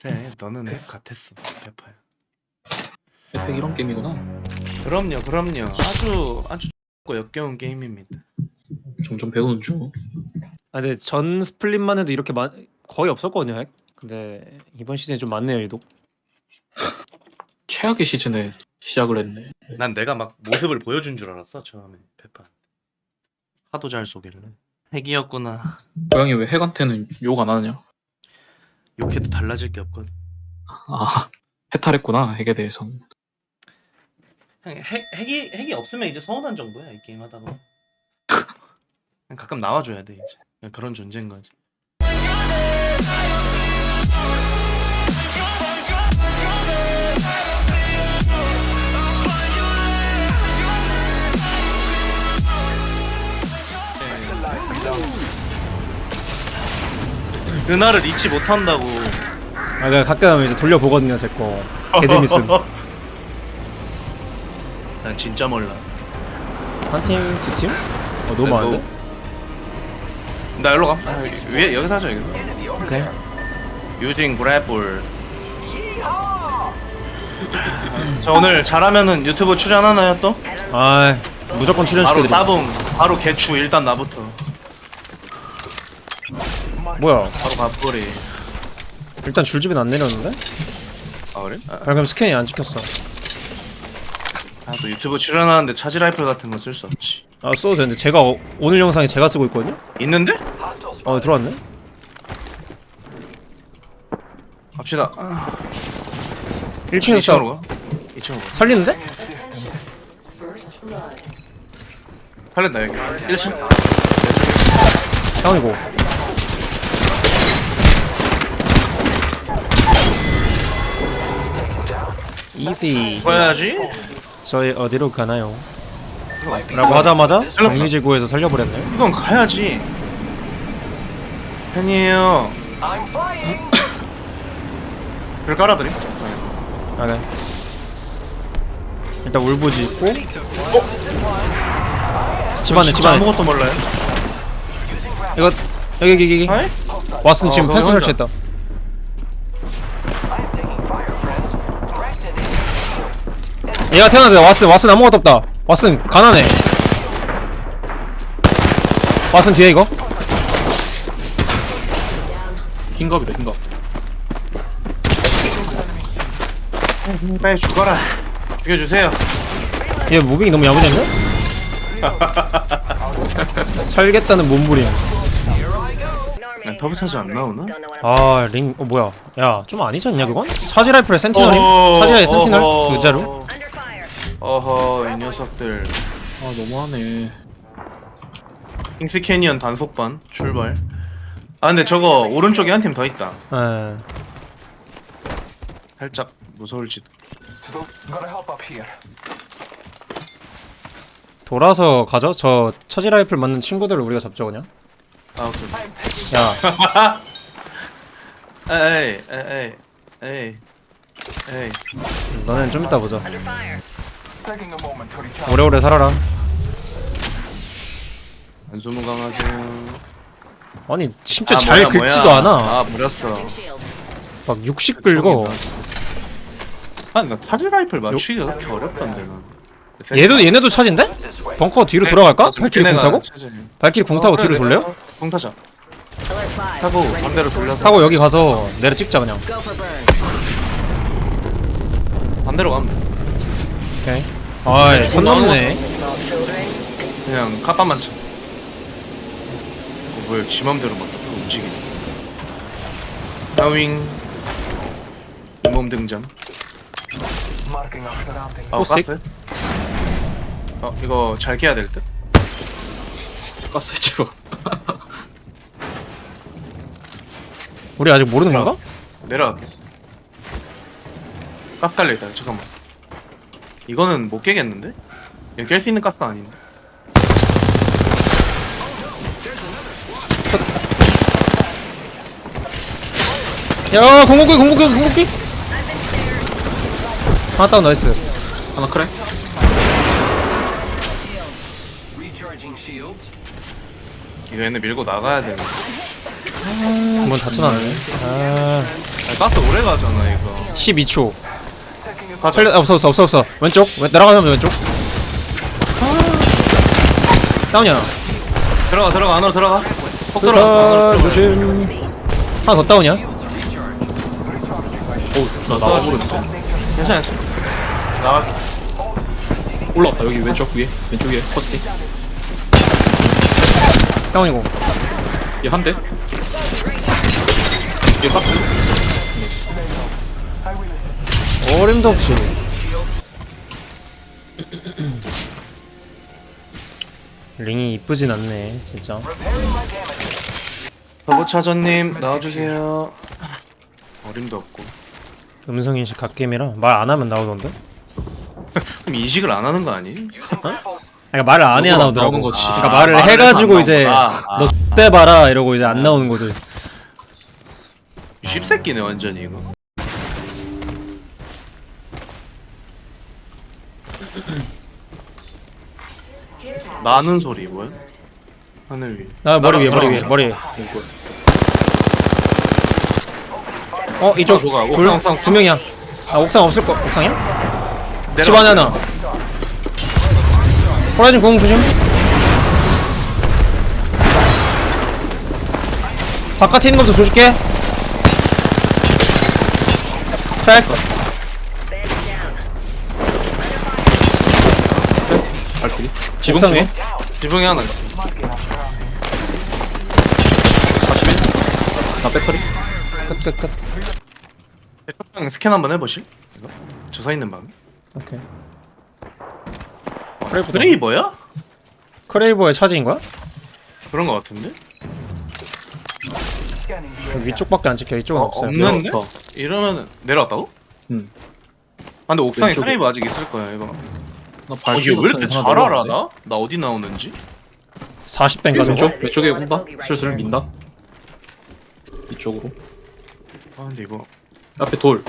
그래 너는 핵 같았어 페파야 에펙 이런 게임이구나. 그럼요 그럼요 아주 아주 고 역겨운 게임입니다 점점 배우는 중. 아 근데 전 스플릿만 해도 이렇게 많 거의 없었거든요 핵. 근데 이번 시즌에 좀 많네요 유독. 최악의 시즌에 시작을 했네. 난 내가 막 모습을 보여준 줄 알았어 처음에 페파 하도 잘 쏘길래 핵이었구나 고양이 왜 핵한테는 욕 안 하느냐? 욕해도 달라질 게 없거든 아 해탈했구나 핵에 대해서는. 그냥 핵, 핵이, 핵이 없으면 이제 서운한 정도야 이 게임 하다 보면 그냥 가끔 나와줘야 돼 이제. 그냥 그런 존재인 거지 그날을 잊지 못한다고 아 제가 가끔 이제 돌려보거든요 제 거. 개재밌음. 난 진짜 몰라 한 팀, 두 팀? 어 너무 네, 많은데? 나 일로 가. 아, 위에 여기서 하자 여기서. 오케이. 유징 그래플. 저 오늘 잘하면은 유튜브 출연하나요 또? 아 무조건 바로 출연시켜드려. 따봉, 바로 개추 일단 나부터. 뭐야? 바로 가버리. 일단 줄집은 안 내렸는데? 아 그래? 아, 방금 스캔이 안 찍혔어. 아, 또 유튜브 출연하는데 차지 라이플 같은 거쓸수 없지. 아 써도 되는데 제가 어, 오늘 영상에 제가 쓰고 있거든요? 있는데? 어 들어왔네? 갑시다. 아, 1층에서 2층으로 가. 2층으로 가. 살리는데? 살렸다 여기. 1층. 다운이고 이지 보여야지. 저희 어디로 가나요? 라고 하자마자 장미지구에서 살려버렸네 이건 가야지. 팬이에요. 글 깔아드림. 아, 네. 일단 울부지 있고 집안에 진짜 집안에 아무것도 몰라요. 이거 여기 여기 여기 아이? 왓슨 어, 지금 혼자. 설치했다 얘가 태어났대 왓슨 왓슨 아무것도 없다 왓슨 가난해 왓슨 뒤에 이거 흰갑이다 흰갑. 빨리 죽어라. 죽여주세요. 얘 무빙이 너무 야무졌네? 살겠다는 몸부림 야, 더블 차지 안 나오나? 아 링.. 어 뭐야 야 좀 아니지 않냐 그건? 차지 라이플의 센티널임? 어허, 차지라의 센티널? 두 자루? 어허 이 녀석들. 아 너무하네. 킹스 캐니언 단속반 출발. 아 근데 저거 오른쪽에 한 팀 더 있다. 에 살짝 무서울지도. Gotta help up here. 돌아서 가죠? 저 차지 라이플 맞는 친구들을 우리가 잡죠 그냥 아 오케이. I'm taking 야 에이 에이 에이 에이. 너넨 좀 이따 보자. 오래오래 살아라 안수무강하세요. 아니 심지어 아, 잘 뭐야, 긁지도 뭐야. 않아 아 버렸어. 막 60 긁어 아나 차지 라이플 맞추기가 그렇게 어렵던데 나. 얘도 얘네도 차진데? 벙커 뒤로 돌아갈까? 발키리 궁 타고? 발키리 궁 타고 어, 뒤로 돌려요? 궁 타자. 타고 반대로 돌려서 타고 여기 가서 내려 찍자 그냥 반대로 가면 돼. 오케이 아이 선 넘네 그냥 카빠만 쳐. 어, 뭐야, 지 맘대로 막 움직이네. 다윙. 몸 등장. 아, 포스틱? 가스? 어, 이거 잘 깨야 될 듯? 가스 치고. 우리 아직 모르는 건가? 내려갈게. 가스 깔려있다, 잠깐만. 이거는 못 깨겠는데? 이거 깰수 있는 가스가 아닌데? 야 궁극기 궁극기 궁극기 하나 다운 나이스 하나 그래? 이거 얘네 밀고 나가야 되는데. 한번 다쳐놨네. 아, 아, 가스 오래 가잖아 이거 12초. 가자 살려, 없어, 없어, 없어, 없어. 왼쪽. 왼, 날아가면 왼쪽. 다운이야. 들어가 들어가 안으로 들어가 폭 들어갔어 안으로 들어가. 조심. 하나 더 다운이야. 어나 나와버렸어 괜찮아 괜찮아 나가 올라왔다 여기 왼쪽 위에 왼쪽 위에 퍼스트 다운이고. 얘한 대 얘 박스. 어림도 없지. 링이 이쁘진 않네, 진짜. 서보차전님 나와주세요 어림도 없고 음성 인식 갓게임이라 말 안 하면 나오던데? 그럼 인식을 안 하는 거 아니에요? 그러니까 말을 안 해야 나오더라고. 나오는 거지. 그러니까 아, 말을 말을 해가지고 안 이제 나오는구나. 너 X대 봐라 이러고 이제 안 나오는 거지. 씹새끼네 완전히 이거 나는 소리 뭐야? 하늘 위 나 머리 위에 날아- 머리 위에. 머리 위에. 이거 어 이쪽 아, 뭐가? 둘, 옥상, 옥상. 두 명이야. 아 옥상 없을 거 옥상이야? 집 안에 하나. 호라이즌 공 조심. 바깥에 있는 것도. 백. 발키리 지붕 옥상. 지붕 지붕에 하나 있어 Marking our surroundings. 41 나 배터리 끝끝 끝. 형 스캔 한번 해보실? 이거? 저서 있는 방 오케이. 크레이버. 그레이버야? 크레이버의 차지인 거야? 그런 거 같은데? 위쪽밖에 안 찍혀. 이쪽은 어, 없어요. 없는데? 더. 이러면 내려왔다고? 응. 아 근데 옥상에 왼쪽에. 크레이버 아직 있을 거야 이거 나 어, 발키리 얘왜 이렇게 잘 알아? 나? 나 어디 나오는지? 40배인가 저거? 왼쪽 왼쪽에 온다 슬슬 민다 이쪽으로 아 근데 이거 앞에 돌.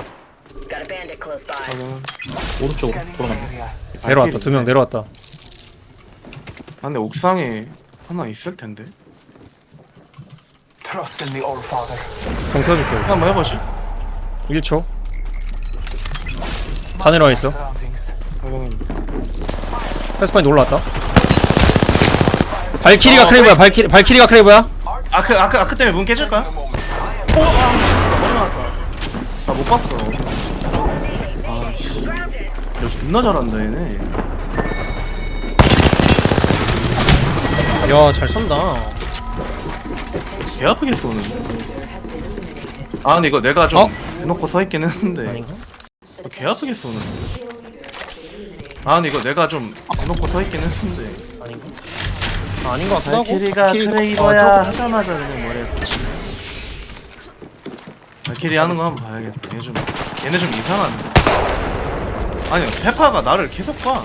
오른쪽으로 돌아간다 area. 내려왔다. 두 명 내려왔다. 아 근데 옥상에 하나 있을 텐데 Trust in the All Father. 공 켜줄게. 한번 해보실? 1초. 다 내려와 있어. Surroundings. 패스파인드 올라왔다. 발키리가 크레이버야. 발키리 발키리가 크레이버야. 아크 아크 아크 때문에 문 깨질 거야? 오! 아! 머리 맞았다 나못 봤어 아씨 야 존나 잘한다 얘네 야, 잘 쏜다. 개 아프게 쏘는 아 근데 이거 내가 좀 어? 대놓고 서 있긴 했는데? 어, 개 아프게 쏘는 아 근데 이거 내가 좀 대놓고 서 있긴 했는데 아닌가? 아, 아닌 것 같기도 하고. 발키리가 발키리가- 크레이버야 어, 하자마자 그냥 머리에 붙이네 발키리 하는 거 한번 봐야겠다 얘 좀 얘네 좀 이상한데 아니 페파가 나를 계속 봐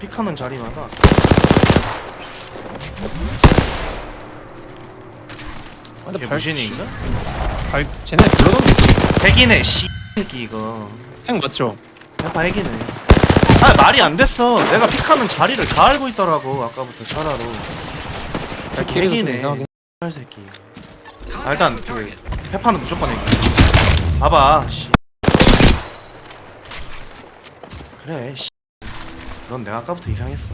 픽하는 자리마다 저- 근데 걔 발- 무신인가? 발 쟤네 불러던데. 핵이네 씨 이거 핵 맞죠? 페파 핵이네 아 말이 안 됐어 내가 픽하는 자리를 다 알고 있더라고 아까부터 차라로 핵이네 이상하긴. 할 새끼 아 일단 그 페파는 무조건 핵 봐봐 씨 그래 씨. 넌 내가 아까부터 이상했어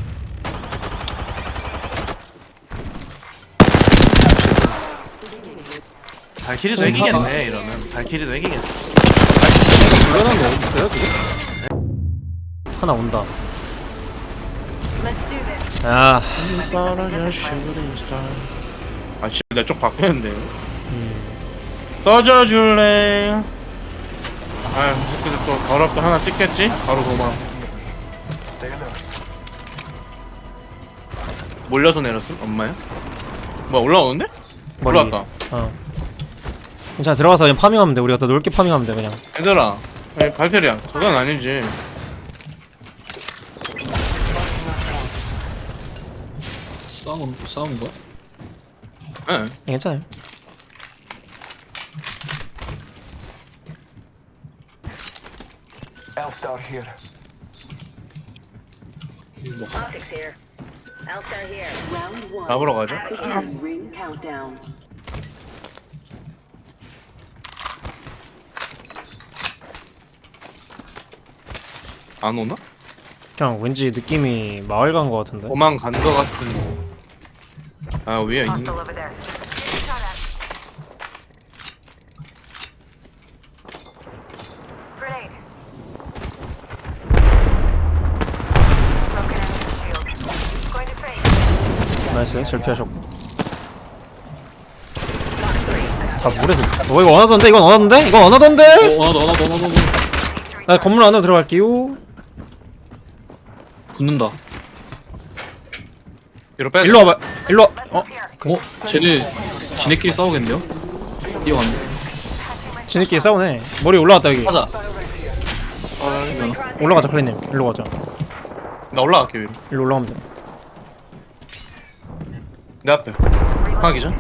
발키리도 음, 핵이겠네 이러면 발키리도 핵이겠어 불러던 거 어디 있어요? 그게? 하나 온다. Let's do this. 아, 아 진짜 내쪽 바꾸는데요 음. 떠줘줄래 아유 근데 또 더럽게 하나 찍겠지? 바로 도망. 몰려서 내렸어? 엄마야? 뭐야 올라오는데? 머리. 올라왔다 어. 괜찮아 들어가서 그냥 파밍하면 돼. 우리 갖다 넓게 파밍하면 돼 그냥. 얘들아 아니, 발표리야 그건 아니지 싸운 싸운 거야? 예. 괜찮아요. Alf's out here. 뭐 Optics here. Alps are here. Round one. 잡으러 가죠. Apprehend ring countdown. 안 오나? 그냥 왠지 느낌이 마을 간 거 같은데. 오만 간거 같은. 아 위에 있네. Hostile over there. Shot at. Grenade. Broken enemy shield. Going to fake. 나이스. 피하셨고. Three. 다 물에서. 어 이거 원하던데? 이건 원하던데? 이건 원하던데? 어더 하나 더나 건물 안으로 들어갈게요. 붙는다 뒤로 빼. 일로 와봐. 일로 와. 어? 어? 쟤네 지네끼리 싸우겠는데요? 뛰어갔네 지네끼리 싸우네. 머리 올라갔다 여기. 가자. 올라가자 클리님. 일로 가자. 나 올라갈게 위로. 일로 올라가면 돼. 내 앞에. 하나 기절.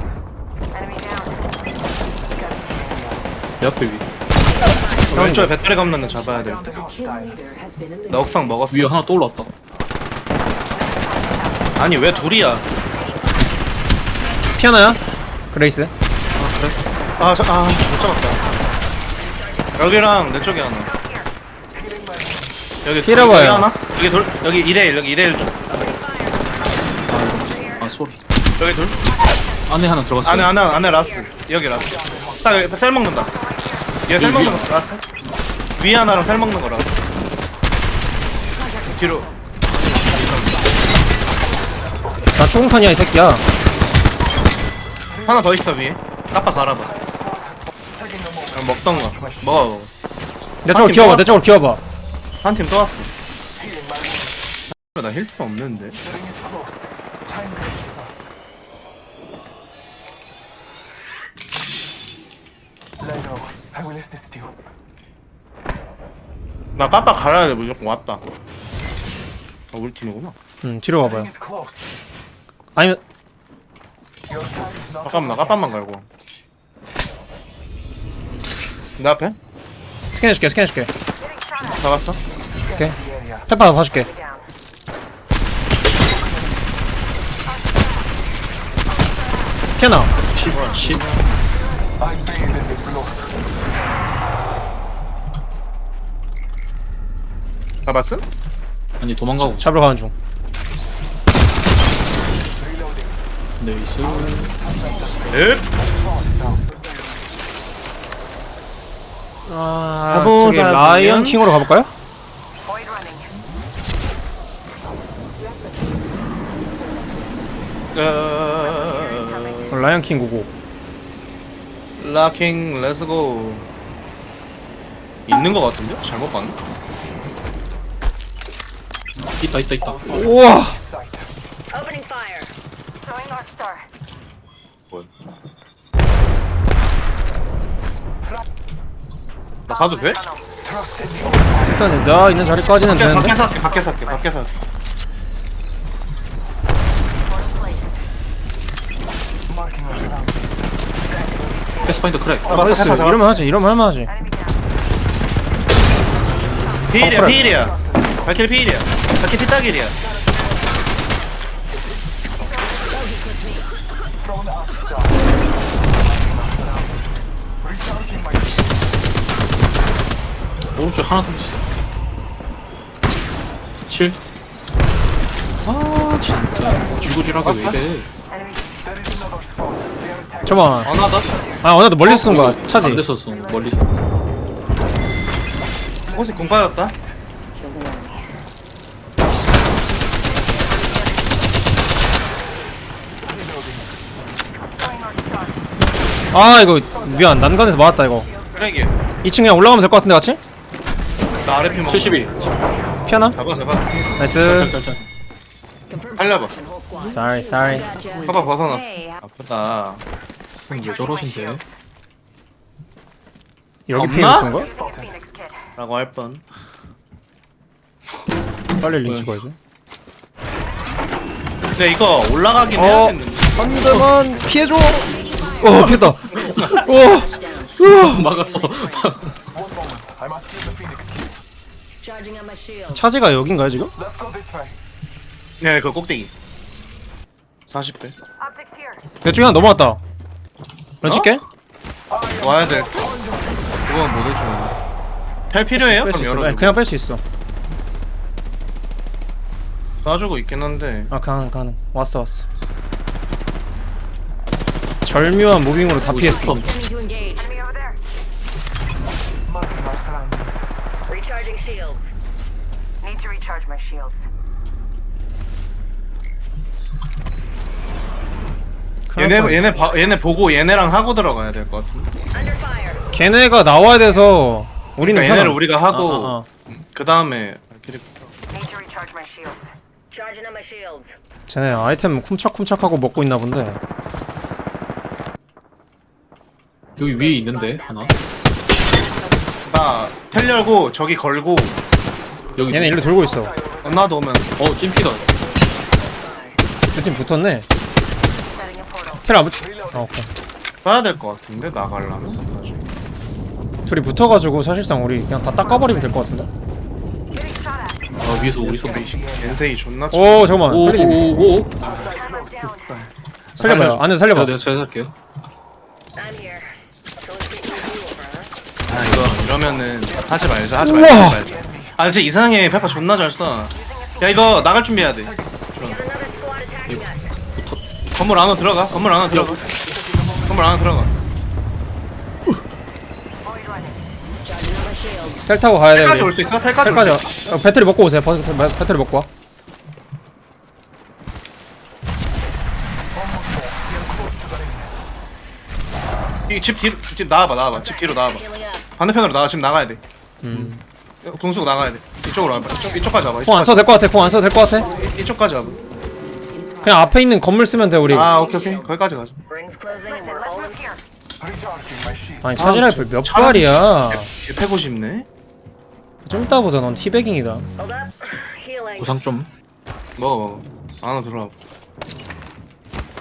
내 앞에 위 왼쪽에 배터리 감는 애 잡아야 돼. 나 옥상 먹었어. 위에 하나 또 올라왔다 아니 왜 둘이야? 피하나야? 그레이스. 아, 저, 아, 못 잡았다. 여기랑 내 쪽에 하나. 여기 피해라 여기 봐요. 하나? 여기 둘, 여기 2대1, 여기 2대1 쪽. 아, 아 소리 여기 둘. 안에 하나 들어갔어 안에, 안에, 안에 라스트. 여기 라스트. 딱 여기 셀 먹는다. 얘셀 여기 먹는. 거 라스트. 위에 하나랑 셀 먹는 거 라스트. 뒤로. 나 추궁탄이야 이 새끼야. 하나 더 있어, 위에. 까빠 갈아봐. 그냥 먹던 거. 먹어, 먹어. 내 쪽으로 팀 기어봐. 또내 쪽으로 기어봐. 한 팀 또 왔어. 나 힐프 없는데. 나 까빠 갈아야 돼, 무조건 왔다. 아, 우리 팀이구나. 응 뒤로 가봐요. 아니면 잠깐만, yet. 갈고. 내 앞에? 스캔해줄게 스캔해줄게. 잡았어? 오케이. 페파 봐줄게. In the blood. 잡았음? 아니 도망가고 잡으러 가는 중. 네이스 is out. 아 저기 사슴이야? 라이언 킹으로 가볼까요? 어... 어, 라이언 킹 고고. 락킹 렛츠고 있는 거 같은데? 잘못 봤나? 있다 있다 있다 우와. Sight. Opening fire. Throwing North Star. 뭐야? 나 가도 돼? Trust in the old father. 일단 나 있는 자리까지는 밖에, 되는데. 밖에서 할게 밖에서 할게 밖에서 할게. 패스파인더 크랙 잡았어 나이스. 잡았어 이러면 잡았어 하지. 이러면 할만하지. 피일이야 어, 피일이야 발키리 피일이야 발키리 피딱일이야 하나 더 있어 7 아 진짜 쥐고질하게 왜 이래. 잠깐만. 하나 더? 아 어나도 멀리 쏘는 거야. 차지. 안 됐었어 멀리서 혹시 공 빠졌다? 아 이거 미안 난간에서 맞았다 이거. 쓰레기 2층 그냥 올라가면 될 것 같은데 같이? 나 아래 피 먹어 72 피하나? 잡아 잡아 나이스. 짤짤짤 살려봐 Sorry, sorry. 봐봐 벗어났어 Hey, 아프다 왜 저러신데 여기? 피해? Phoenix kit. 라고 할 뻔 빨리 링 뭐야. 찍어야지. 근데 이거 올라가긴 어. 해야겠는데 한 대만 피해줘. 어 피했다. 어. 막았어 Charging on my shield. 차지가 여긴가요 지금? Let's go this way. 네, 그 꼭대기 40배 Optics here. 내 쪽에 하나 넘어왔다. 런 찍게? 와야 돼 그건 못 해주는 텔 필요해요? 뺄 수 그럼 있어. 열어줘 아니, 그냥 뺄 수 있어. 쏴주고 있긴 한데 아 가능 가능 왔어 왔어 절묘한 무빙으로 다 피했어 engage. Enemy over there. Marking our surroundings. Recharging shields. Need to recharge my shields. 얘네 얘네 봐, 얘네 보고 얘네랑 하고 들어가야 될 것 같은데 Under fire. 걔네가 나와야 돼서 우리는 그러니까 얘네를 편함. 우리가 하고 아, 아, 아. 그 다음에 발키리 Need to recharge my shields. Charging on my shields. 쟤네 아이템 쿰착쿰착하고 먹고 있나 본데 여기 위에 있는데 하나. 나텔 열고 저기 걸고 여기. 얘네 일로 돌고 있어 나도 오면 어 찜피다. 두팀 붙었네 Setting a portal. 텔안 붙... 아 오케이 써야 될 것 같은데 나가려면 나중에. 둘이 붙어가지고 사실상 우리 그냥 다 닦아버리면 될 것 같은데 Getting shot at. 아 위에서 우리 쏜다. 겐세이 존나 오 잠깐만 빨리 오오오오. Down. 살려봐요 안에서 살려봐 내가. I'm here. So let's get you over, huh? 아 이러면은 하지 말자 하지 우와. 말자 하지 말자 아 진짜 이상해 페퍼 존나 잘쏴야 이거 나갈 준비해야 돼. 건물 안으로 들어가 건물 안으로 들어가 건물 안으로 들어가. 텔 타고 가야 돼 텔까지 우리 올수 있어? 텔까지 올 수 있어? 어, 배터리 먹고 오세요 버- 배- 배터리 먹고 와 이집 뒤로 집 나와봐 나와봐 집 뒤로 나와봐. 반대편으로 나가 지금 나가야 돼. 음. 궁수고 나가야 돼. 이쪽으로 와봐. 이쪽, 이쪽까지 와봐. 궁안 써도 될 것 같아 궁안 써도 될 것 같아. 이쪽- 이쪽까지 와봐. 그냥 앞에 있는 건물 쓰면 돼 우리. 아 오케이 오케이. 거기까지 가자. 아니 차지라이플 몇 차라리- 발이야? 개 패고 싶네. 좀 이따 보자 넌 티베깅이다. 구상 좀. 먹어 먹어. 안으로 들어와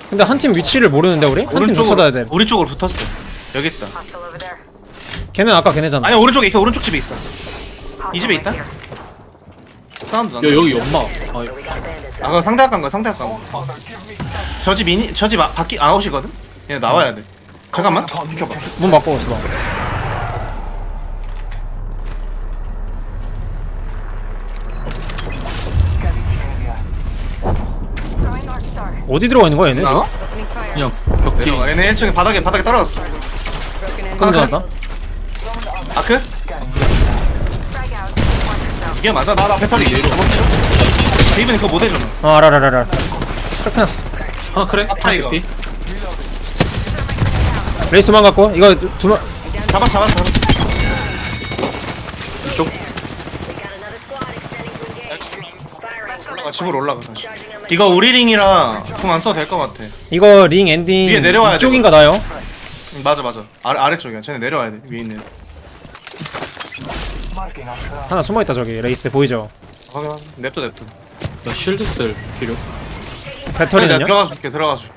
근데 한 팀 위치를 모르는데 우리? 한팀 놓쳐둬야 돼. 우리 쪽으로 붙었어. 여기 있다. 걔는 아까 걔네잖아 아니 오른쪽에 있어 오른쪽 집에 있어 이 집에 있다? 사운드 야 난다 여기 연마. 아. 아 그거 상대학 간 거야 상대학 간거 sight. 저집 이니 저집 아, 바퀴 아웃이거든? 얘 나와야 돼 잠깐만 비켜봐 문 바꿔 있어 봐. 어디 들어가 있는 거야 얘네 지금? 나와? 그냥 벽 뒤. 내려가 얘네 1층에 바닥에 바닥에 떨어졌어. 끊어졌다 아크? 이게 맞아 나 나 배터리 데이브는 그거 못 해줘 어 알아 알아 알아 그렇게 났어 하나 그래? 아파, 이거. 피 레이스 도망갔고 이거 두명 잡았어 잡았어 잡았어 이쪽. 올라가 집으로 올라가 다시 이거 우리 링이라 궁안 써도 될 것 같아 이거 링 엔딩 위에 내려와야 이쪽인가 나요? 응, 맞아 맞아 아래, 아래쪽이야 쟤네 내려와야 돼 위에 있는. 하나 숨어있다 저기 레이스 보이죠? 확인 확인 냅둬 냅둬 나 실드 셀 필요. 아니, 내가 배터리는요? 들어가서 줄게 들어가서 줄게.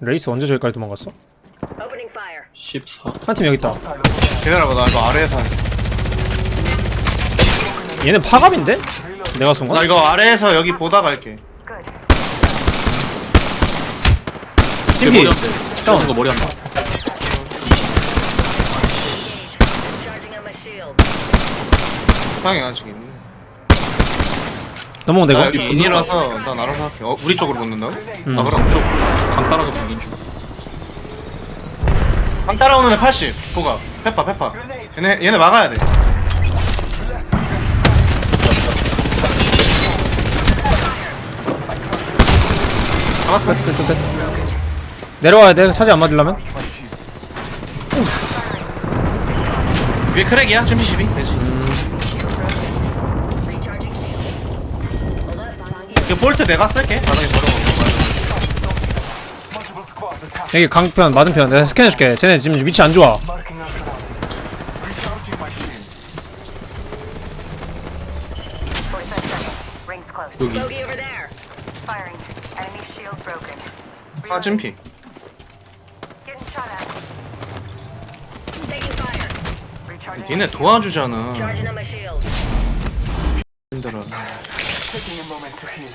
레이스 언제 저기까지 도망갔어? Opening fire. 14. 한 팀 여기 있다. 기다려봐 나 이거 아래에서 할게. 얘는 파갑인데? 내가 쏜 나 거야? 이거 아래에서 여기 보다 갈게 팀비 머리 한 대. 형. 거 머리 한 대. 상황이 아직 있네 넘어온다 나 이거? 여기 인이라서 난 알아서 할게 어 우리 쪽으로 붙는다고? 음. 아 그럼 쪽. 강 따라서 붙는 중. 방 따라오는 애 80. 보가. 페파 페파. 얘네 얘네 막아야 돼. 잡았어. 끝, 끝, 끝. 내려와야 돼 차지 안 맞으려면 위에 크랙이야. 준비 12. 되지. 이거 볼트 내가 쓸게. 바닥에 attacking. 여기 강편 맞은편 내가 스캔해줄게 쟤네 지금 위치 안 좋아 Marking our surroundings. Recharging my shields. 45 seconds. Rings close. 여기. Bogey over there. Firing. Enemy shield broken. 아 찜피. 니네 도와주잖아. Charging on my shield. 힘들어. Taking a moment to heal.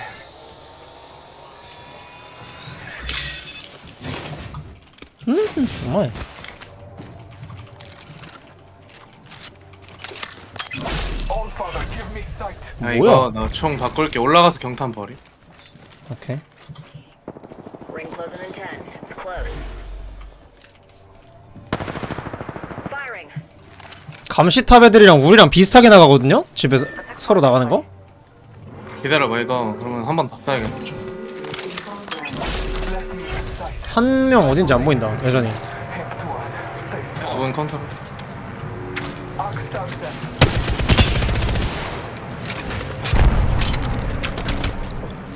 정말. All father, give me sight. 야 이거 뭐야? 나 총 바꿀게. 올라가서 경탄 버리. 오케이. Ring closing in ten. It's closed. 감시탑 애들이랑 우리랑 비슷하게 나가거든요? 집에서 서로 나가는 거? 기다려봐 이거. 그러면 한번 sight. 한명 어딘지 안 보인다 여전히. 이번 컨트롤.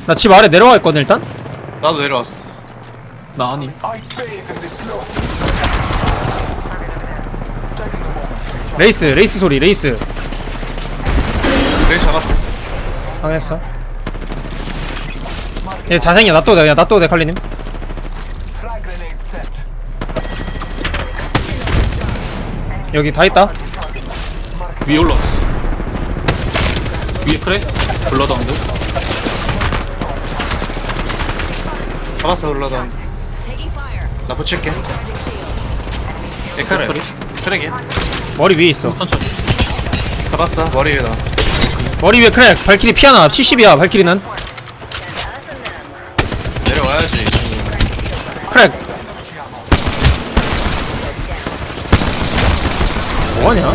나 집 아래 내려가 있거든 일단? 나도 내려왔어. 나 아니 I bathe in this glow. Taking a moment. 레이스 레이스 소리 레이스 그래 잡았어. 당했어 얘 자생이야 놔둬도 돼 놔둬도 돼 칼리님. 여기 다 있다 위에 올라왔어 위에 그래? 블러다운드 잡았어 올라다. 나 붙일게. 그래? 크랙이야. 머리 위에 있어 천천히 잡았어. 머리 위에다. 머리 위에 크랙 발키리 피하나 70이야 발키리는 내려와야지. 크랙 뭐하냐?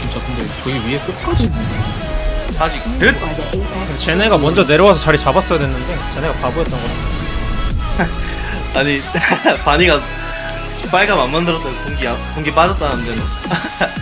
진짜 근데 저기 위에 끝까지 아직 끝. 그래서 쟤네가 먼저 내려와서 자리 잡았어야 됐는데 쟤네가 바보였던 거야 아니 바니가 빨간 안 만들었다고 공기 안- 공기 빠졌다는데는